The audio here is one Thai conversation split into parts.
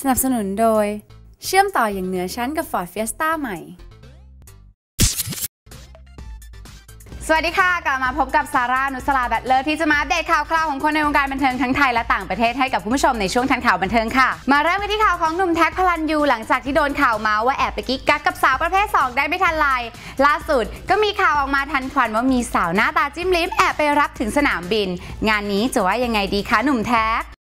สนับสนุนโดย เชื่อมต่ออย่างเหนือชั้นกับ Ford Fiesta ใหม่ สวัสดีค่ะ กลับมาพบกับซาร่า นุสลาแบตเลอร์ที่จะมาอัปเดตข่าวคราวของคนในวงการบันเทิงทั้งไทยและต่างประเทศให้กับคุณผู้ชมในช่วงทันข่าวบันเทิงค่ะ มาเริ่มกันที่ข่าวของหนุ่มแท็กพลันยูหลังจากที่โดนข่าวมาว่าแอบไปกิ๊กกักกับสาวประเภท 2 ได้ไม่ทันไรล่าสุดก็มีข่าวออกมาทันควันว่ามีสาวหน้าตาจิ้มลิ้มแอบไปรับถึงสนามบิน งานนี้จะว่ายังไงดีคะหนุ่มแท็ก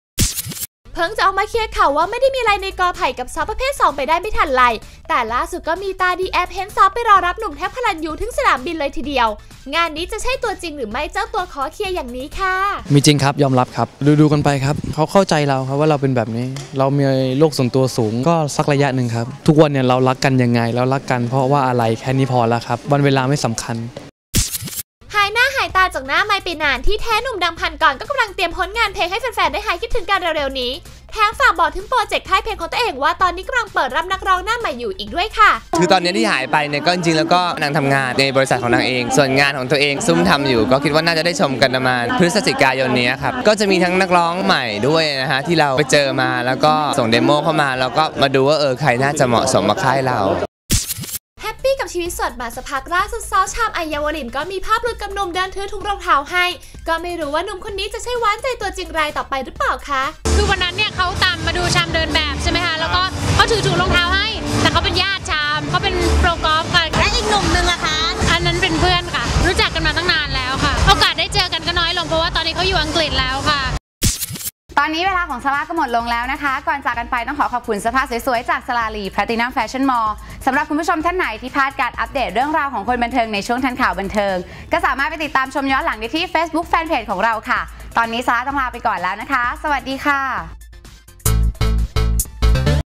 เพิ่งจะออกมาเคลียร์ข่าวว่าไม่ได้มีอะไรในกอไผ่กับสาวประเภท 2 ไปได้ไม่ทันไรแต่ล่าสุดก็มีตาดีแอบเห็นสาวไปรอรับหนุ่มแท็กพลันยูถึงสนามบินเลยทีเดียว งานนี้จะใช่ตัวจริงหรือไม่เจ้าตัวขอเคลียร์อย่างนี้ค่ะ มีจริงครับยอมรับครับ ดูดูกันไปครับเขาเข้าใจเราครับว่าเราเป็นแบบนี้ เรามีโลกส่วนตัวสูงก็สักระยะหนึ่งครับ ทุกวันเนี่ยเรารักกันยังไงเรารักกันเพราะว่าอะไรแค่นี้พอแล้วครับวันเวลาไม่สำคัญายตาจากหน้าไม่ไปนานที่แท้หนุ่มดังพันก่อนก็กำลังเตรียมผลงานเพลงให้แฟนๆได้หายคิดถึงกันเร็วๆนี้แถมฝากบอกถึงโปรเจกต์ค่ายเพลงของตัวเองว่าตอนนี้กำลังเปิดรับนักร้องหน้าใหม่อยู่อีกด้วยค่ะ คือตอนนี้ที่หายไปเนี่ยก็จริงๆแล้วก็นางทำงานในบริษัทของนางเอง ส่วนงานของตัวเองซุ่มทำอยู่ ก็คิดว่าน่าจะได้ชมกันประมาณพฤศจิกายนนี้ครับก็จะมีทั้งนักร้องใหม่ด้วยนะฮะที่เราไปเจอมาแล้วก็ส่งเดโมเข้ามาแล้วก็มาดูว่าเออใครน่าจะเหมาะสมมาค่ายเรา กับชีวิตสดมาสักพักล่าสุดสาวชามอัยาวลินก็มีภาพหลุดกับหนุ่มเดินถือถุงรองเท้าให้ ก็ไม่รู้ว่าหนุ่มคนนี้จะใช่หวานใจตัวจริงรายต่อไปหรือเปล่าคะ คือวันนั้นเนี่ยเขาตามมาดูชามเดินแบบใช่ไหมคะ แล้วก็เขาถือถุงรองเท้าให้ แต่เขาเป็นญาติชามเขาเป็นโปรกอล์ฟกันและอีกหนุ่มหนึ่งอะคะอันนั้นเป็นเพื่อนค่ะ รู้จักกันมาตั้งนานแล้วค่ะ โอกาสได้เจอกันก็น้อยลงเพราะว่าตอนนี้เขาอยู่อังกฤษแล้วค่ะต อนนี้เวลาของซาร่าก็หมดลงแล้วนะคะ ก่อนจากกันไปต้องขอขอบคุณเสื้อผ้าสวยๆ จากสลาลีแพลตินัมแฟชั่นมอลล์สำหรับคุณผู้ชมท่านไหนที่พลาดการอัปเดตเรื่องราวของคนบันเทิงในช่วงทันข่าวบันเทิง ก็สามารถไปติดตามชมย้อนหลังได้ที่ Facebook Fanpage ของเราค่ะ ตอนนี้ซาร่าต้องลาไปก่อนแล้วนะคะ สวัสดีค่ะ